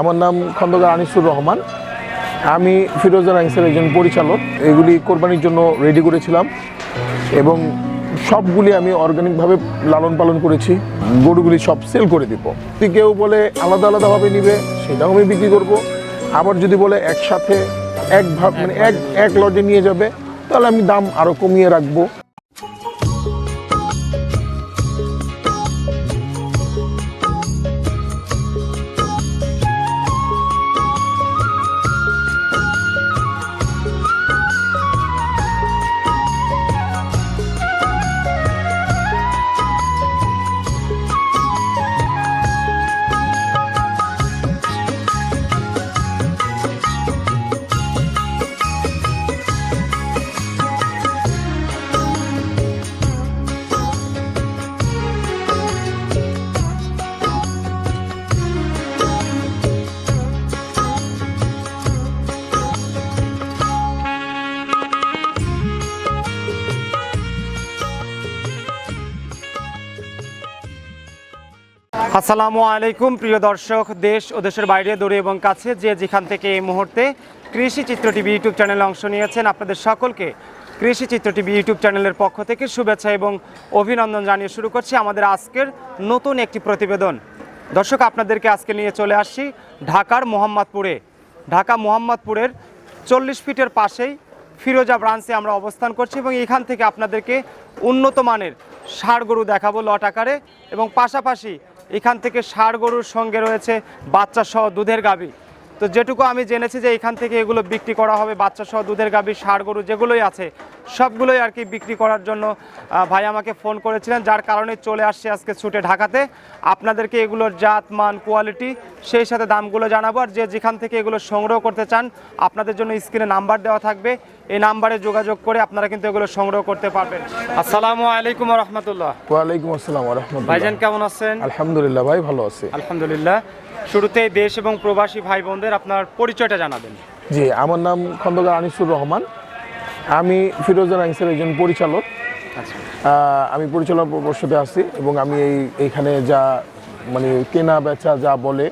আমার নাম খন্দকার আনিসুর রহমান। আমি ফিরোজা রাইন্সের একজন পরিচালক। এগুলি কোরবানির জন্য রেডি করেছিলাম এবং সবগুলি আমি অর্গানিকভাবে লালন পালন করেছি। গরুগুলি সব সেল করে দিব। যদি কেউ বলে আলাদা আলাদাভাবে নিবে, সেটাও আমি বিক্রি করব। আবার যদি বলে একসাথে এক ভাব মানে এক এক লটে নিয়ে যাবে, তাহলে আমি দাম আরও কমিয়ে রাখব। আসসালামু আলাইকুম, প্রিয় দর্শক, দেশ ও দেশের বাইরে, দূরে এবং কাছে যে যেখান থেকে এই মুহূর্তে কৃষি চিত্র টিভি ইউটিউব চ্যানেলে অংশ নিয়েছেন, আপনাদের সকলকে কৃষি চিত্র টিভি ইউটিউব চ্যানেলের পক্ষ থেকে শুভেচ্ছা এবং অভিনন্দন জানিয়ে শুরু করছি আমাদের আজকের নতুন একটি প্রতিবেদন। দর্শক, আপনাদেরকে আজকে নিয়ে চলে আসছি ঢাকার মোহাম্মদপুরে। ঢাকা মোহাম্মদপুরের চল্লিশ ফিটের পাশেই ফিরোজা ব্রাঞ্চে আমরা অবস্থান করছি এবং এখান থেকে আপনাদেরকে উন্নত মানের ষাড় গরু দেখাবো লট আকারে এবং পাশাপাশি এখান থেকে ষাড় গরুর সঙ্গে রয়েছে বাচ্চা সহ দুধের গাভী। তো যেটুকু আমি জেনেছি যে এখান থেকে এগুলো বিক্রি করা হবে বাচ্চা সহ দুধের গাভী ষাড় গরু যেগুলোই আছে সবগুলোই আর কি বিক্রি করার জন্য ভাই আমাকে ফোন করেছিলেন যার কারণে চলে আসছে আজকে ছুটে ঢাকাতে। আপনাদেরকে এগুলোর জাত মান কোয়ালিটি সেই সাথে দামগুলো জানাব আর যে যেখান থেকে এগুলো সংগ্রহ করতে চান আপনাদের জন্য স্ক্রিনে নাম্বার দেওয়া থাকবে এই নাম্বারে যোগাযোগ করে আপনারা কিন্তু এগুলো সংগ্রহ করতে পারবেন। আসসালামু আলাইকুম রহমতুল্লাহ। ওয়ালাইকুম আসসালাম রহমতুল্লাহ। ভাইজান কেমন আছেন? আলহামদুলিল্লাহ ভাই ভালো আছি। আলহামদুলিল্লাহ। শুরুতেই দেশ এবং প্রবাসী ভাই বোনদের আপনার পরিচয়টা জানাবেন। জি আমার নাম খন্দকার আনিসুর রহমান। আমি ফিরোজা রাইন্সের একজন পরিচালক। আচ্ছা। আমি পরিচালক পর্ষদে আছি এবং আমি এই এইখানে যা মানে কেনা বেচা যা বলে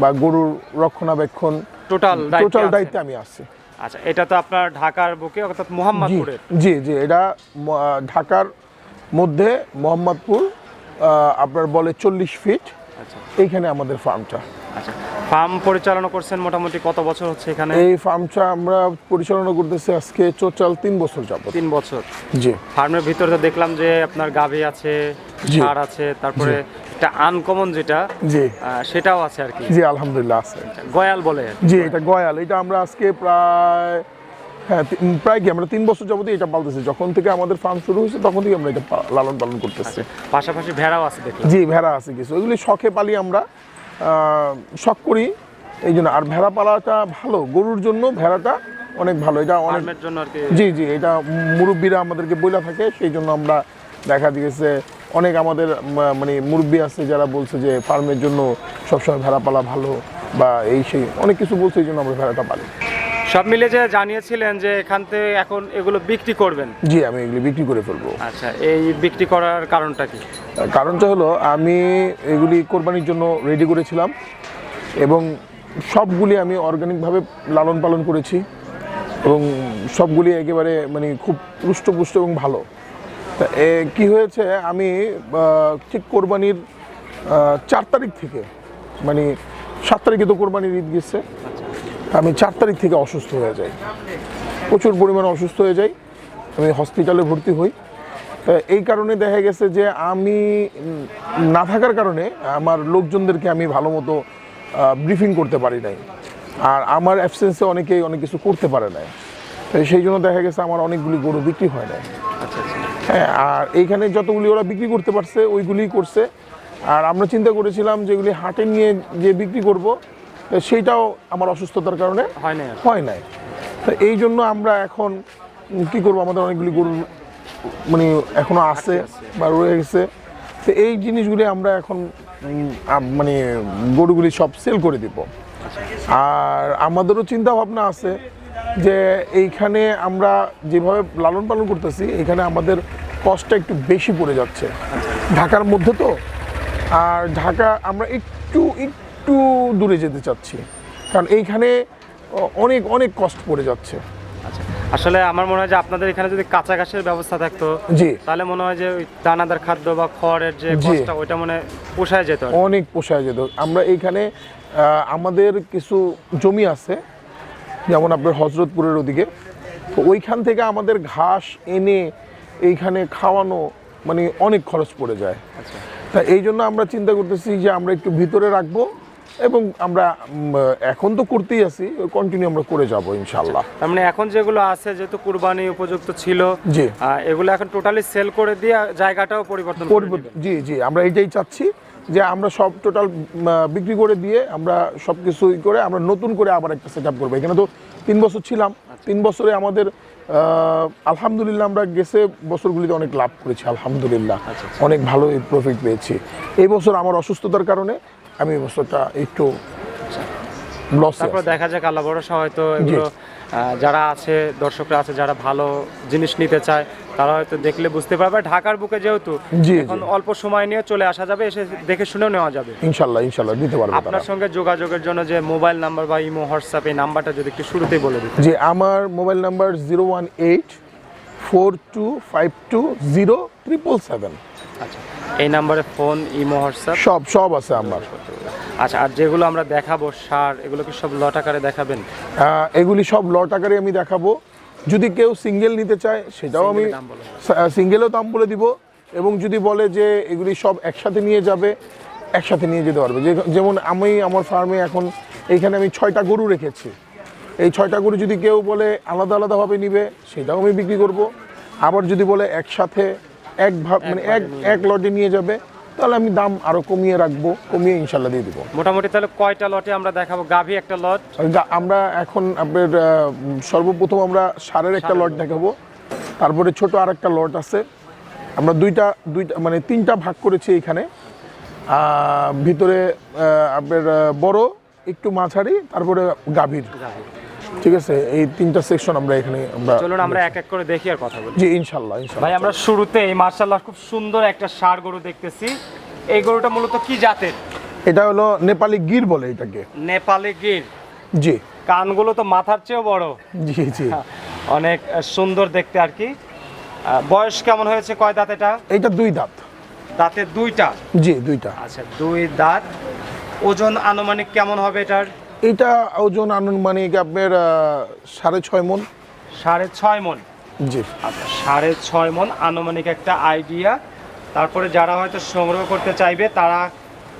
বা গরুর রক্ষণাবেক্ষণ টোটাল টোটাল দায়িত্বে আমি আছি। আচ্ছা এটা তো আপনার ঢাকার বুকে অর্থাৎ জি মোহাম্মদপুরের। জি জি এটা ঢাকার মধ্যে মোহাম্মদপুর আপনার বলে চল্লিশ ফিট এইখানে আমাদের ফার্মটা আচ্ছা। ফার্ম পরিচালনা করছেন মোটামুটি কত বছর হচ্ছে এখানে? এই ফার্মটা আমরা পরিচালনা করতেছি আজকে টোটাল তিন বছর যাবত। তিন বছর। জি। ফার্মের ভিতরে তো দেখলাম যে আপনার গাভী আছে। ষাঁড় আছে তারপরে একটা আনকমন যেটা জি। সেটাও আছে আর কি। জি আলহামদুলিল্লাহ আছে। গয়াল বলে। জি এটা গয়াল। এটা আমরা আজকে প্রায় হ্যাঁ প্রায় কি আমরা তিন বছর যাবতই এটা পালতেছি। যখন থেকে আমাদের ফার্ম শুরু হয়েছে তখন থেকে আমরা এটা লালন পালন করতেছি। পাশাপাশি ভেড়াও আছে জি ভেড়া আছে কিছু। এগুলি শখে পালি আমরা শখ করি। এই জন্য আর ভেড়া পালাটা ভালো। গরুর জন্য ভেড়াটা অনেক ভালো। এটা অনেক জি জি এটা মুরব্বীরা আমাদেরকে বইলা থাকে। সেই জন্য আমরা দেখা দিয়েছে অনেক আমাদের মানে মুরব্বী আছে যারা বলছে যে ফার্মের জন্য সবসময় ভেড়া পালা ভালো বা এই সেই অনেক কিছু বলছে এই জন্য আমরা ভেড়াটা পালি। সব মিলে যে জানিয়েছিলেন যে এখান থেকে এখন এগুলো বিক্রি করবেন? জি আমি এগুলি বিক্রি করে ফেলব। আচ্ছা এই বিক্রি করার কারণটা কি? কারণটা হলো আমি এগুলি কোরবানির জন্য রেডি করেছিলাম এবং সবগুলি আমি অর্গানিকভাবে লালন পালন করেছি এবং সবগুলি একেবারে মানে খুব পুষ্টপুষ্ট এবং ভালো। তা এ কি হয়েছে আমি ঠিক কোরবানির চার তারিখ থেকে মানে সাত তারিখে তো কোরবানির ঈদ গেছে। আমি চার তারিখ থেকে অসুস্থ হয়ে যাই। প্রচুর পরিমাণে অসুস্থ হয়ে যাই। আমি হসপিটালে ভর্তি হই। তা এই কারণে দেখা গেছে যে আমি না থাকার কারণে আমার লোকজনদেরকে আমি ভালো মতো ব্রিফিং করতে পারি নাই। আর আমার অ্যাবসেন্সে অনেকেই অনেক কিছু করতে পারে নাই। তো সেই জন্য দেখা গেছে আমার অনেকগুলি গরু বিক্রি হয় নাই। আচ্ছা আচ্ছা। হ্যাঁ আর এইখানে যতগুলি ওরা বিক্রি করতে পারছে ওইগুলিই করছে। আর আমরা চিন্তা করেছিলাম যেগুলি হাটে নিয়ে যে বিক্রি করব। সেইটাও আমার অসুস্থতার কারণে হয় না আর। হয় নাই। তো এই জন্য আমরা এখন কি করব? আমাদের অনেকগুলি গরু মানে এখনও আছে বা রয়ে গেছে। তো এই জিনিসগুলি আমরা এখন মানে গরুগুলি সব সেল করে দিব। আর আমাদেরও চিন্তা ভাবনা আছে যে এইখানে আমরা যেভাবে লালন পালন করতেছি এখানে আমাদের কষ্টটা একটু বেশি পড়ে যাচ্ছে। ঢাকার মধ্যে তো। আর ঢাকা আমরা একটু একটু একটু দূরে যেতে চাচ্ছি। কারণ এইখানে অনেক অনেক কষ্ট পড়ে যাচ্ছে। আচ্ছা আসলে আমার মনে হয় যে আপনাদের এখানে যদি কাঁচা ঘাসের ব্যবস্থা থাকতো জি। তাহলে মনে হয় যে দানাদার খাদ্য বা খড়ের যে। কষ্টটা ওইটা মনে পোষায় যেত অনেক পোষায় যেত। আমরা এইখানে আমাদের কিছু জমি আছে যেমন আপনার হজরতপুরের ওদিকে। তো ওইখান থেকে আমাদের ঘাস এনে এইখানে খাওয়ানো মানে অনেক খরচ পড়ে যায়। আচ্ছা। তা এই জন্য আমরা চিন্তা করতেছি যে আমরা একটু ভিতরে রাখব। এবং আমরা এখন তো করতেই আছি কন্টিনিউ আমরা করে যাব ইনশাল্লাহ তার মানে এখন যেগুলো আছে যেহেতু কুরবানি উপযুক্ত ছিল জি। এগুলো এখন টোটালি সেল করে দিয়ে জায়গাটাও পরিবর্তন জি জি আমরা এটাই চাচ্ছি যে আমরা সব টোটাল বিক্রি করে দিয়ে আমরা সব কিছু করে আমরা নতুন করে আবার একটা সেট আপ করব। এখানে তো তিন বছর ছিলাম। তিন বছরে আমাদের আলহামদুলিল্লাহ আমরা গেছে বছরগুলিতে অনেক লাভ করেছি আলহামদুলিল্লাহ। অনেক ভালো প্রফিট পেয়েছি। এই বছর আমার অসুস্থতার কারণে আমি বছরটা একটু তারপর দেখা যাক আল্লাহ ভরসা হয়তো এগুলো যারা আছে দর্শকরা আছে যারা ভালো জিনিস নিতে চায় তারা হয়তো দেখলে বুঝতে পারবে। ঢাকার বুকে যেহেতু এখন অল্প সময় নিয়ে চলে আসা যাবে এসে দেখে শুনেও নেওয়া যাবে। ইনশাল্লাহ ইনশাল্লাহ দিতে পারব আপনার সঙ্গে যোগাযোগের জন্য যে মোবাইল নাম্বার বা ইমো হোয়াটসঅ্যাপ এই নাম্বারটা যদি একটু শুরুতেই বলে দিতেন। যে আমার mobile number zero one eight four two five two zero triple seven. আচ্ছা। এই নাম্বারে ফোন ইমো হোয়াটসঅ্যাপ? সব সব আছে আমার। আচ্ছা আর যেগুলো আমরা দেখাবো সার এগুলো কি সব লট আকারে দেখাবেন? এগুলি সব লট আকারে আমি দেখাবো। যদি কেউ সিঙ্গেল নিতে চায় সেটাও আমি সিঙ্গেলও দাম বলে দিব। এবং যদি বলে যে এগুলি সব একসাথে নিয়ে যাবে একসাথে নিয়ে যেতে পারবে। যেমন আমি আমার ফার্মে এখন এইখানে আমি ছয়টা গরু রেখেছি। এই ছয়টা গরু যদি কেউ বলে আলাদা আলাদাভাবে নিবে সেটাও আমি বিক্রি করব। আবার যদি বলে একসাথে এক ভাগ মানে এক এক লটে নিয়ে যাবে তাহলে আমি দাম আরও কমিয়ে রাখব কমিয়ে ইনশাল্লাহ দিয়ে দিব। মোটামুটি তাহলে কয়টা লটে আমরা দেখাবো? গাভী একটা লট। আমরা এখন আপনার সর্বপ্রথম আমরা সারের একটা লট দেখাবো। তারপরে ছোট আর একটা লট আছে। আমরা দুইটা দুইটা মানে তিনটা ভাগ করেছি এখানে। ভিতরে আপনার বড় একটু মাঝারি তারপরে গাভীর। ঠিক আছে এই তিনটা সেকশন আমরা এখানে আমরা চলুন আমরা এক এক করে দেখি আর কথা বলি। জি ইনশাল্লাহ ভাই আমরা শুরুতে এই মার্শাল্লাহ খুব সুন্দর একটা সার গরু দেখতেছি। এই গরুটা মূলত কি জাতের? এটা হলো নেপালি গির বলে এটাকে। নেপালি গির। জি। কানগুলো তো মাথার চেয়েও বড়। জি জি। অনেক সুন্দর দেখতে আর কি। বয়স কেমন হয়েছে? কয় দাঁত এটা? এইটা দুই দাঁত। দাঁতের দুইটা? জি দুইটা। আচ্ছা দুই দাঁত। ওজন আনুমানিক কেমন হবে এটার? এইটা ওজন আনুমানিক আপনার সাড়ে ছয় মন। সাড়ে ছয় মন। জি। আচ্ছা সাড়ে ছয় মন আনুমানিক একটা আইডিয়া তারপরে যারা হয়তো সংগ্রহ করতে চাইবে তারা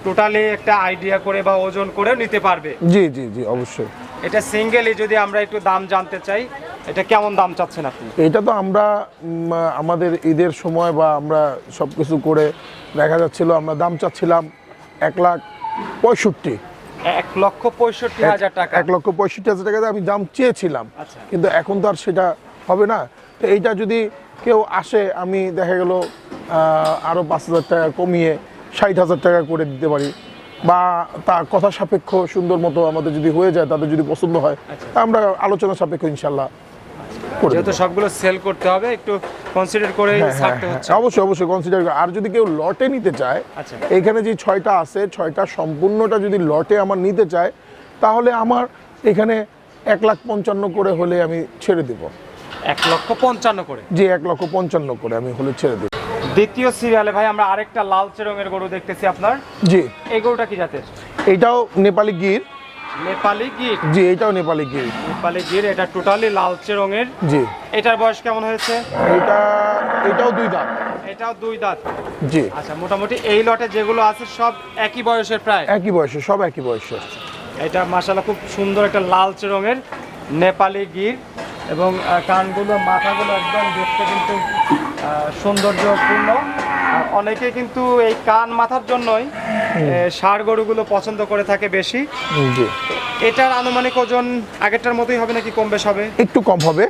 টোটালি একটা আইডিয়া করে বা ওজন করে নিতে পারবে। জি জি জি অবশ্যই। এটা সিঙ্গেলি যদি আমরা একটু দাম জানতে চাই এটা কেমন দাম চাচ্ছেন আপনি? এটা তো আমরা আমাদের ঈদের সময় বা আমরা সব কিছু করে দেখা যাচ্ছিল আমরা দাম চাচ্ছিলাম এক লাখ পঁয়ষট্টি। এক লক্ষ পঁয়ষট্টি হাজার টাকা এক লক্ষ পঁয়ষট্টি হাজার টাকা আমি দাম চেয়েছিলাম আচ্ছা। কিন্তু এখন তো আর সেটা হবে না তো এইটা যদি কেউ আসে আমি দেখা গেল আরও পাঁচ হাজার টাকা কমিয়ে ষাট হাজার টাকা করে দিতে পারি বা তা কথা সাপেক্ষ সুন্দর মতো আমাদের যদি হয়ে যায় তাদের যদি পছন্দ হয় আচ্ছা। তা আমরা আলোচনা সাপেক্ষ ইনশাল্লাহ যেহেতু। সবগুলো সেল করতে হবে একটু কনসিডার করে হ্যাঁ, হ্যাঁ, ছাড়তে হ্যাঁ, হচ্ছে। অবশ্যই অবশ্যই কনসিডার আর যদি কেউ লটে নিতে চায় আচ্ছা। এখানে যে ছয়টা আছে ছয়টা সম্পূর্ণটা যদি লটে আমার নিতে চায় তাহলে আমার এখানে এক লাখ পঞ্চান্ন করে হলে আমি ছেড়ে দেব। এক লক্ষ পঞ্চান্ন করে? যে এক লক্ষ পঞ্চান্ন করে আমি হলে ছেড়ে দেব। দ্বিতীয় সিরিয়ালে ভাই আমরা আরেকটা লালচে রঙের গরু দেখতেছি আপনার। জি। এই গরুটা কি জাতের? এইটাও নেপালি গির। নেপালি গির। জি এইটাও নেপালি গির। নেপালি গির এটা টোটালি লালচে রঙের। জি। এটার বয়স কেমন হয়েছে? এইটা এটাও দুই দাঁত। এটাও দুই দাঁত। জি। আচ্ছা মোটামুটি এই লটে যেগুলো আছে সব একই বয়সের প্রায়? একই বয়সে সব একই বয়সে এটা মাসালা খুব সুন্দর একটা লালচে রঙের নেপালি গির এবং কানগুলো মাথাগুলো একদম দেখতে কিন্তু সৌন্দর্যপূর্ণ। অনেকে কিন্তু এই কান মাথার জন্যই ষাড় গরুগুলো পছন্দ করে থাকে বেশি। এটার আনুমানিক ওজন আগেরটার মতোই হবে নাকি কম বেশ হবে? একটু কম হবে।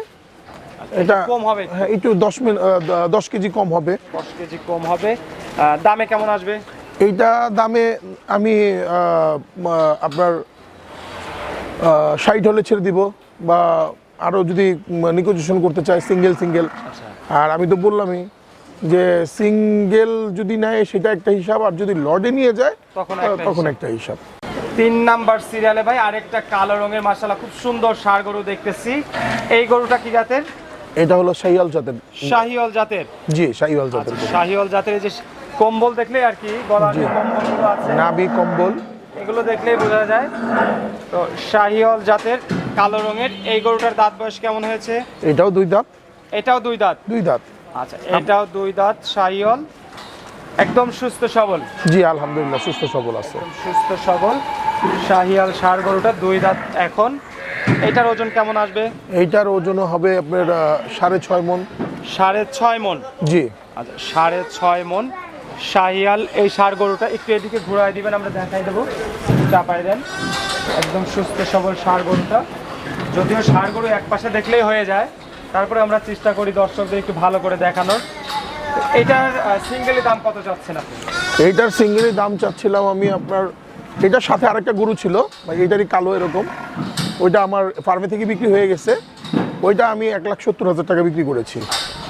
এটা কম হবে? হ্যাঁ একটু দশ মিনিট দশ কেজি কম হবে। দশ কেজি কম হবে। দামে কেমন আসবে? এইটা দামে আমি আপনার ষাট হলে ছেড়ে দিব বা আরও যদি নিগোজিয়েশন করতে চায় সিঙ্গেল সিঙ্গেল। আচ্ছা। আর আমি তো বললামই যে সিঙ্গেল যদি নেয় সেটা একটা হিসাব আর যদি লডে নিয়ে যায় তখন একটা তখন হিসাব। একটা হিসাব। তিন নাম্বার সিরিয়ালে ভাই আরেকটা কালো রঙের মাসালা খুব সুন্দর ষাড় গরু দেখতেছি। এই গরুটা কি জাতের? এটা হলো শাহিয়াল জাতের। শাহিওয়াল জাতের? জি শাহিয়াল জাতের গরু। শাহিওয়াল জাতের যে কম্বল দেখলে আর কি গলার যে কম্বলগুলো আছে। নাভি কম্বল। এগুলো দেখলেই বোঝা যায়। তো শাহিওয়াল জাতের কালো রঙের এই গরুটার দাঁত বয়স কেমন হয়েছে? এটাও দুই দাঁত। এটাও দুই দাঁত। দুই দাঁত। আচ্ছা এটাও দুই দাঁত শাহিওয়াল একদম সুস্থ সবল। জি আলহামদুলিল্লাহ সুস্থ সবল আছে। সুস্থ সবল। শাহিয়াল ষাড় গরুটা দুই দাঁত এখন। এটার ওজন কেমন আসবে? এইটার ওজন হবে আপনার সাড়ে ছয় মন। সাড়ে ছয় মন? জি। আচ্ছা সাড়ে ছয় মন। শাহিয়াল এই ষাড় গরুটা একটু এদিকে ঘুরাই দিবেন আমরা দেখাই দেবো। চাপাই দেন। একদম সুস্থ সবল ষাড় গরুটা। যদিও ষাড় গরু এক পাশে দেখলেই হয়ে যায়। তারপরে আমরা চেষ্টা করি দর্শকদের একটু ভালো করে দেখানোর। এটার সিঙ্গেলি দাম কত চাচ্ছেন আপনি? এইটার সিঙ্গেলের দাম চাচ্ছিলাম আমি আপনার এটার সাথে আরেকটা গরু ছিল এইটারই কালো এরকম। ওইটা আমার ফার্মে থেকে বিক্রি হয়ে গেছে। ওইটা আমি এক লাখ সত্তর হাজার টাকা বিক্রি করেছি।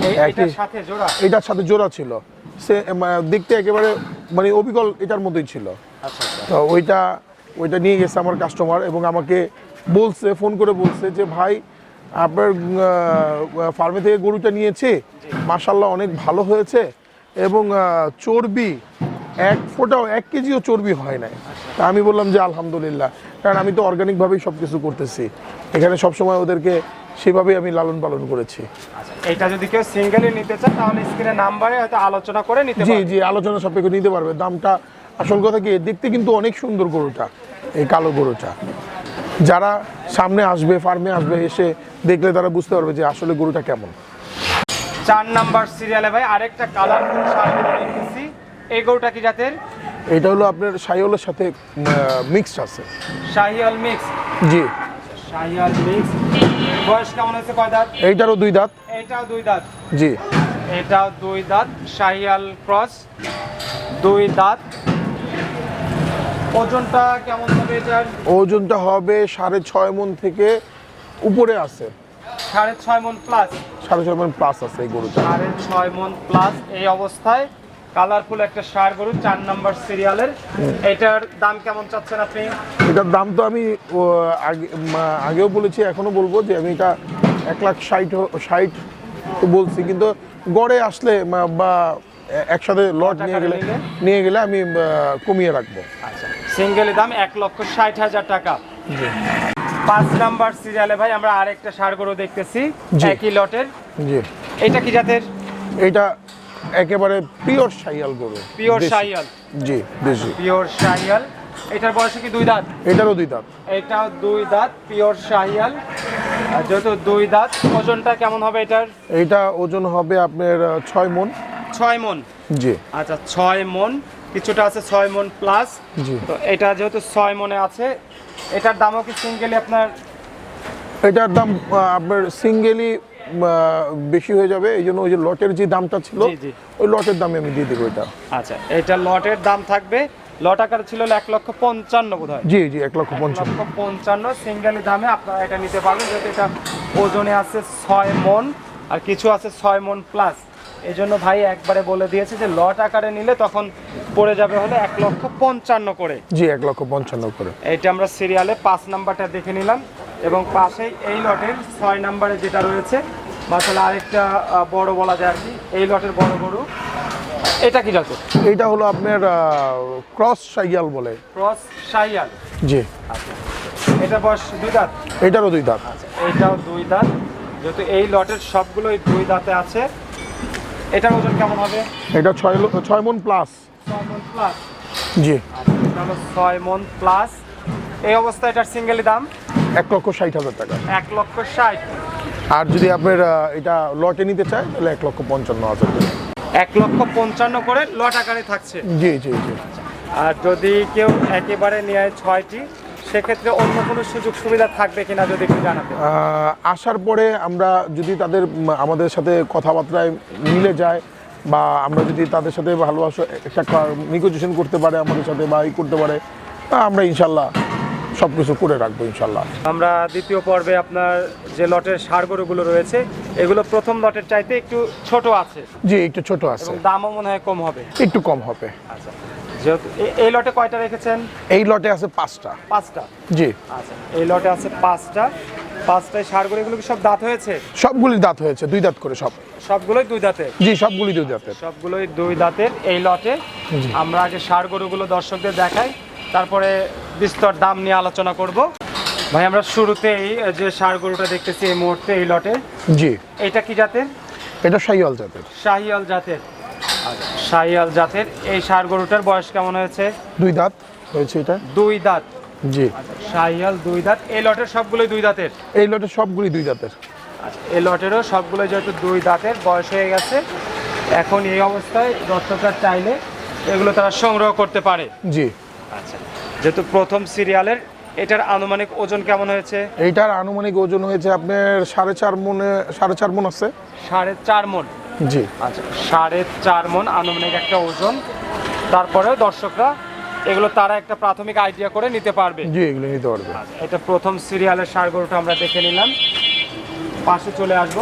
এই- একই- এটার সাথে জোড়া? এটার সাথে জোড়া ছিল। সে দেখতে একেবারে মানে অবিকল এটার মতোই ছিল। আচ্ছা আচ্ছা। তো ওইটা ওইটা নিয়ে গেছে আমার কাস্টমার এবং আমাকে বলছে ফোন করে বলছে যে ভাই আপনার ফার্মে থেকে গরুটা নিয়েছে। মাসাল্লাহ অনেক ভালো হয়েছে। এবং চর্বি এক ফোঁটাও এক কেজিও চর্বি হয় নাই। তা আমি বললাম যে আলহামদুলিল্লাহ। কারণ আমি তো অর্গানিকভাবেই সব কিছু করতেছি। এখানে সবসময় ওদেরকে সেভাবেই আমি লালন পালন করেছি। আচ্ছা এটা যদি কেউ সিঙ্গেলি নিতে চায় তাহলে স্ক্রিনে নাম্বারে হয়তো আলোচনা করে নিতে জি জি আলোচনা সাপেক্ষে নিতে পারবে। দামটা আসল কথা কি দেখতে কিন্তু অনেক সুন্দর গরুটা এই কালো গরুটা। যারা সামনে আসবে ফার্মে আসবে এসে দেখলে তারা বুঝতে পারবে যে আসলে গরুটা কেমন। চার নাম্বার সিরিয়ালে ভাই আরেকটা কালারফুল দেখতেছি। এই গরুটা কি জাতের? এটা হলো আপনার সাইওলের সাথে মিক্সড আছে। শাহিয়াল মিক্স জি। শাহিয়াল মিক্স বয়স কেমন হয়েছে কয় দাঁত? এইটারও দুই দাঁত। এটাও দুই দাঁত। জি। এটাও দুই দাঁত শাহিয়াল ক্রস দুই দাঁত। ওজনটা কেমন হবে এটার? ওজনটা হবে সাড়ে ছয় মন থেকে উপরে আছে। সাড়ে ছয় মন প্লাস সাড়ে ছয় মন প্লাস আছে এই গরুটা। সাড়ে ছয় মন প্লাস এই অবস্থায়। কালারফুল একটা সার গরু চার নাম্বার সিরিয়ালের এটার দাম কেমন চাচ্ছেন আপনি? এটার দাম তো আমি আগে আগেও বলেছি এখনও বলব যে আমি এটা এক লাখ ষাট ষাট তো বলছি। কিন্তু গড়ে আসলে বা একসাথে লট নিয়ে গেলে নিয়ে গেলে আমি কমিয়ে রাখব। আচ্ছা। সিঙ্গেল দাম এক লক্ষ ষাট হাজার টাকা। পাঁচ নাম্বার সিরিয়ালে ভাই আমরা আরেকটা সার গরু দেখতেছি। একই লটের। জি। এটা কি জাতের? এটা একেবারে পিওর সাইয়াল গরু। পিওর দেশি। শাহিয়াল জি দেশি। পিওর শাহিয়াল এটার বয়স কি দুই দাঁত? এটারও দুই দাঁত। এটাও দুই দাঁত পিওর শাহিয়াল আর যেহেতু দুই দাঁত ওজনটা কেমন হবে এটার? এইটা ওজন হবে আপনার ছয় মন। ছয় মন। জি। আচ্ছা ছয় মন। কিছুটা আছে ছয় মন প্লাস জি। তো এটা যেহেতু ছয় মনে আছে এটার দামও কি সিঙ্গেলি আপনার? এটার দাম আপনার সিঙ্গেলি বেশি হয়ে যাবে এই জন্য ওই যে লটের যে দামটা ছিল। ওই লটের দামে আমি দিয়ে দেবো এটা। আচ্ছা এটা লটের দাম থাকবে লট আকার ছিল এক লক্ষ পঞ্চান্ন বোধ হয় জি জি এক লক্ষ পঞ্চান্ন। লক্ষ পঞ্চান্ন সিঙ্গেলি দামে আপনারা এটা নিতে পারবেন যেহেতু এটা ওজনে আছে ছয় মন আর কিছু আছে ছয় মন প্লাস এই জন্য ভাই একবারে বলে দিয়েছে যে লট আকারে নিলে তখন পড়ে যাবে হলে এক লক্ষ পঞ্চান্ন করে। জি এক লক্ষ পঞ্চান্ন করে। এইটা আমরা সিরিয়ালে পাঁচ নাম্বারটা দেখে নিলাম এবং পাশেই এই লটের ছয় নাম্বারে যেটা রয়েছে বা তাহলে আরেকটা বড় বলা যায় আর কি এই লটের বড় গরু। এটা কি জাত এইটা হলো আপনার ক্রস সাইয়াল বলে। ক্রস সাইয়াল জি। এটা বয়স দুই দাঁত? এটারও দুই দাঁত। এইটাও দুই দাঁত। যেহেতু এই লটের সবগুলোই দুই দাঁতে আছে এটার ওজন কেমন হবে? এটা ছয় ছয় মন প্লাস ছয় মন প্লাস জি। হলো ছয় মন প্লাস এই অবস্থায় এটার সিঙ্গেলি দাম? এক লক্ষ ষাট হাজার টাকা। এক লক্ষ ষাট। আর যদি আপনার এটা লটে নিতে চায় তাহলে এক লক্ষ পঞ্চান্ন হাজার টাকা। এক লক্ষ পঞ্চান্ন করে লট আকারে থাকছে। জি জি জি। আর যদি কেউ একেবারে নেয় ছয়টি সেক্ষেত্রে অন্য কোনো সুযোগ সুবিধা থাকবে কিনা যদি একটু জানাতে। আসার পরে আমরা যদি তাদের আমাদের সাথে কথাবার্তায় মিলে যায় বা আমরা যদি তাদের সাথে ভালোবাসা একটা নিগোজিয়েশন করতে পারে আমাদের সাথে বা ই করতে পারে তা আমরা ইনশাল্লাহ সব কিছু করে রাখব ইনশাল্লাহ। আমরা দ্বিতীয় পর্বে আপনার যে লটের সার গরুগুলো রয়েছে এগুলো প্রথম লটের চাইতে একটু ছোট আছে। জি একটু ছোট আছে। দামও মনে হয় কম হবে। একটু কম হবে। আচ্ছা। যেহেতু এই লটে কয়টা রেখেছেন? এই লটে আছে পাঁচটা। পাঁচটা? জি। আচ্ছা এই লটে আছে পাঁচটা। পাঁচটায় সারগুলো এগুলো কি সব দাঁত হয়েছে? সবগুলি দাঁত হয়েছে দুই দাঁত করে সব। সবগুলোই দুই দাঁতের? জি সবগুলি দুই দাঁতের। সবগুলোই দুই দাঁতের এই লটে। আমরা আগে সার গরুগুলো দর্শকদের দেখাই তারপরে বিস্তর দাম নিয়ে আলোচনা করব। ভাই আমরা শুরুতেই যে সার গরুটা দেখতেছি এই মুহূর্তে এই লটে। জি। এটা কি জাতের? এটা সাইওয়াল জাতের। শাহিয়াল জাতের। আচ্ছা, শাহিয়াল জাতের। এই সার গরুটার বয়স কেমন হয়েছে? দুই দাঁত হয়েছে এটা। দুই দাঁত? জি। শাহিয়াল দুই দাঁত। এই লটের সবগুলোই দুই দাঁতের? এই লটের সবগুলি দুই দাঁতের। আচ্ছা, এই লটেরও সবগুলো যেহেতু দুই দাঁতের বয়স হয়ে গেছে। এখন এই অবস্থায় দর্শকরা চাইলে এগুলো তারা সংগ্রহ করতে পারে। জি। আচ্ছা যেহেতু প্রথম সিরিয়ালের এটার আনুমানিক ওজন কেমন হয়েছে? এইটার আনুমানিক ওজন হয়েছে আপনার সাড়ে চার মনে সাড়ে চার মন আছে। সাড়ে চার মন। জি। আচ্ছা সাড়ে চার মন আনুমানিক একটা ওজন। তারপরেও দর্শকরা এগুলো তারা একটা প্রাথমিক আইডিয়া করে নিতে পারবে। জি এগুলো নিতে পারবে। এটা প্রথম সিরিয়ালের সার গরুটা আমরা দেখে নিলাম। পাশে চলে আসব।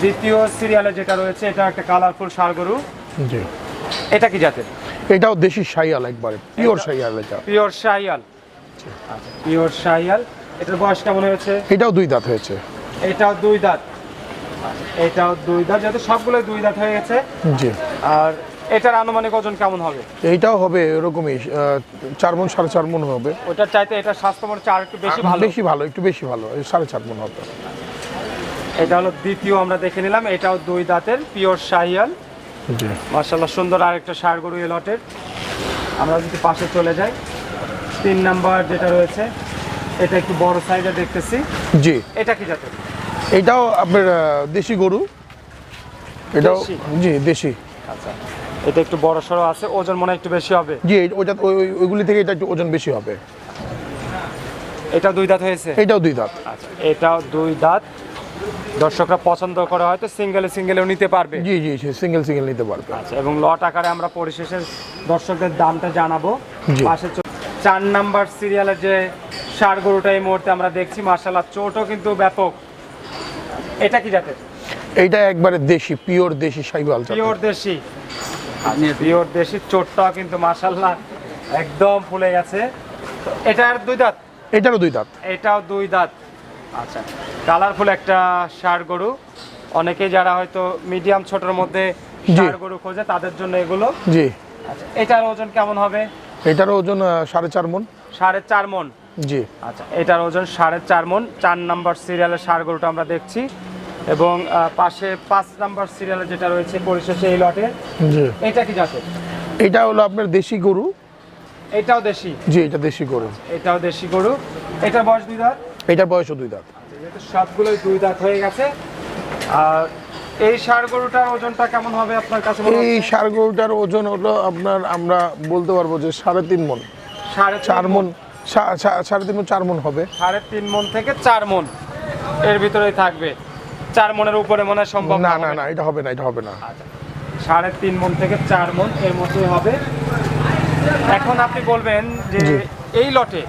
দ্বিতীয় সিরিয়ালে যেটা রয়েছে এটা একটা কালারফুল সার গরু। জি। এটা কি জাতের? এটাও দেশি সাইয়াল একবারে পিওর সাইয়াল এটা। পিওর আচ্ছা পিওর শাহিয়াল এটার বয়স কেমন হয়েছে? এটাও দুই দাঁত হয়েছে। এটাও দুই দাঁত। এটাও দুই দাঁত যেহেতু সবগুলো দুই দাঁত হয়ে গেছে। জি। আর এটার আনুমানিক ওজন কেমন হবে? এইটাও হবে এরকমই চার মন সাড়ে চার মন হবে। ওটার চাইতে এটা স্বাস্থ্য মনে চার একটু বেশি ভালো? বেশি ভালো একটু বেশি ভালো সাড়ে চার মন হবে। এটা হলো দ্বিতীয় আমরা দেখে নিলাম এটাও দুই দাঁতের পিওর শাহিয়াল। জি। মার্শাল্লাহ সুন্দর আরেকটা সার গরু এই লটের। আমরা যদি পাশে চলে যাই তিন নাম্বার যেটা রয়েছে এটা একটু বড় সাইজে দেখতেছি। জি। এটা কি জাতের? এটাও আপনার দেশি গরু। এটাও জি দেশি। আচ্ছা। এটা একটু বড় সড়ো আছে ওজন মনে একটু বেশি হবে। জি ওই- ওইগুলি থেকে এটা একটু ওজন বেশি হবে। এটা দুই দাঁত হয়েছে? এটাও দুই দাঁত। আচ্ছা এটাও দুই দাঁত। দর্শকরা পছন্দ করে হয়তো সিঙ্গেলে সিঙ্গেলেও নিতে পারবে। জি জি সিঙ্গেল সিঙ্গেল নিতে পারবে। আচ্ছা এবং লট আকারে আমরা পরিশেষে দর্শকদের দামটা জানাব। পাশে চার নাম্বার সিরিয়ালের যে সার গরুটা এই মুহূর্তে আমরা দেখছি মার্শাল্লাহ চোটও কিন্তু ব্যাপক। এটা কি জাতের? এইটা একবারে দেশি পিওর দেশি সাইওয়াল পিওর দেশি। পিওর দেশি চোটটাও কিন্তু মার্শাল্লাহ একদম ফুলে গেছে। এটার দুই দাঁত? এটারও দুই দাঁত। এটাও দুই দাঁত। আচ্ছা কালারফুল একটা ষাড় গরু। অনেকে যারা হয়তো মিডিয়াম ছোটর মধ্যে। ষাড় গরু খোঁজে তাদের জন্য এগুলো। জি। আচ্ছা এটার ওজন কেমন হবে? এটার ওজন সাড়ে চার মন। সাড়ে চার মন। জি। আচ্ছা এটার ওজন সাড়ে চার মন চার নাম্বার সিরিয়ালের ষাড় গরুটা আমরা দেখছি। এবং পাশে পাঁচ নাম্বার সিরিয়ালে যেটা রয়েছে পরিশেষে এই লটে জি। এটা কি জাতের? এটা হলো আপনার দেশি গরু। এটাও দেশি? জি এটা দেশি গরু। এটাও দেশি গরু। এটা বয়স দুই দাঁত? এটার বয়সও দুই দাঁত। যেহেতু সবগুলোই দুই দাঁত হয়ে গেছে আর এই ষাড় গরুটার ওজনটা কেমন হবে আপনার কাছে এই? সার গরুটার ওজন হলো আপনার আমরা বলতে পারব যে সাড়ে তিন মন। সাড়ে চার মন। সাড়ে তিন মন চার মন হবে। সাড়ে তিন মন থেকে চার মন এর ভিতরেই থাকবে। চার মনের উপরে মনে হয় সম্ভব না না না এটা হবে না এটা হবে না। সাড়ে তিন মন থেকে চার মন এর মধ্যেই হবে। এখন আপনি বলবেন যে এই লটে।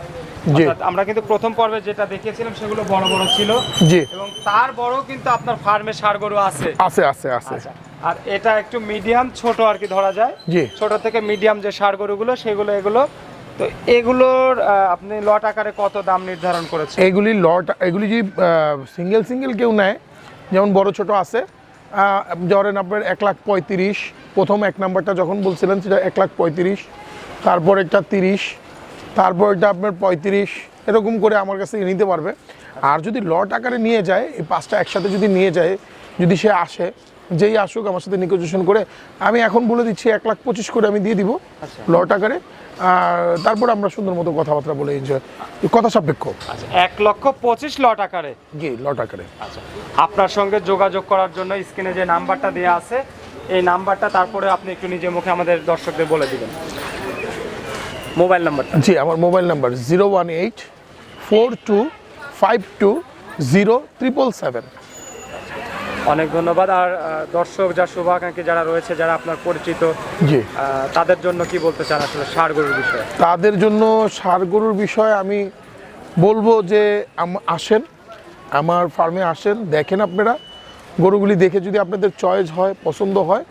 আমরা কিন্তু প্রথম পর্বে যেটা দেখিয়েছিলাম সেগুলো বড় বড় ছিল। জি। এবং তার বড় কিন্তু আপনার ফার্মে সার গরু আছে। আছে আছে আছে। আচ্ছা। আর এটা একটু মিডিয়াম ছোট আর কি ধরা যায়। জি। ছোট থেকে মিডিয়াম যে সার গরুগুলো সেগুলো এগুলো তো এগুলোর আপনি লট আকারে কত দাম নির্ধারণ করেছেন? এইগুলি লট, এগুলি যদি সিঙ্গেল সিঙ্গেল কেউ নেয়, যেমন বড় ছোট আছে ধরেন আপনার এক লাখ পঁয়ত্রিশ, প্রথম এক নাম্বারটা যখন বলছিলেন সেটা এক লাখ পঁয়ত্রিশ, তারপর একটা তিরিশ, তারপর এটা আপনার পঁয়ত্রিশ, এরকম করে আমার কাছ নিতে পারবে। আর যদি লট আকারে নিয়ে যায়, এই পাঁচটা একসাথে যদি নিয়ে যায়, যদি সে আসে যেই আসুক আমার সাথে নিগোজিয়েশন করে আমি এখন বলে দিচ্ছি এক লাখ পঁচিশ করে আমি দিয়ে দিব আচ্ছা। লট আকারে। আর তারপর আমরা সুন্দর মতো কথাবার্তা বলে এনজয় কথা সাপেক্ষ। আচ্ছা এক লক্ষ পঁচিশ লট আকারে। জি লট আকারে। আচ্ছা আপনার সঙ্গে যোগাযোগ করার জন্য স্ক্রিনে যে নাম্বারটা দেওয়া আছে এই নাম্বারটা তারপরে আপনি একটু নিজে মুখে আমাদের দর্শকদের বলে দিবেন। মোবাইল নাম্বার জি আমার mobile number zero one eight four two five two zero triple seven. অনেক ধন্যবাদ। আর দর্শক যা শুভাকাঙ্ক্ষী যারা রয়েছে যারা আপনার পরিচিত জি। তাদের জন্য কি বলতে চান আসলে সার গরুর বিষয়ে? তাদের জন্য সার গরুর বিষয়ে আমি বলব যে আসেন আমার ফার্মে আসেন দেখেন আপনারা। গরুগুলি দেখে যদি আপনাদের চয়েস হয় পছন্দ হয়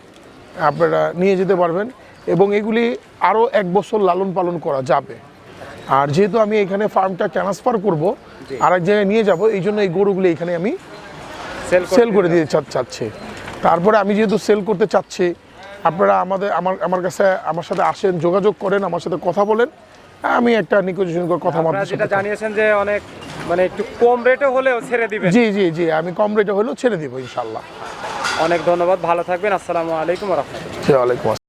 আপনারা নিয়ে যেতে পারবেন। এবং এগুলি আরও এক বছর লালন পালন করা যাবে। আর যেহেতু আমি এখানে ফার্মটা ট্রান্সফার করব আর এক জায়গায় নিয়ে যাব এই জন্য এই গরুগুলি এখানে আমি সেল করে দিতে চাচ্ছে তারপরে আমি যেহেতু সেল করতে চাচ্ছি আপনারা আমাদের আমার আমার কাছে আমার সাথে আসেন যোগাযোগ করেন আমার সাথে কথা বলেন আমি একটা নিকোজিশন করে কথা মাত্র যেটা জানিয়েছেন যে অনেক মানে একটু কম রেটে হলেও ছেড়ে দিবেন। জি জি জি আমি কম রেটে হলেও ছেড়ে দিব ইনশাআল্লাহ। অনেক ধন্যবাদ ভালো থাকবেন আসসালামু আলাইকুম ওয়া রাহমাতুল্লাহ। ওয়ালাইকুম আসসালাম।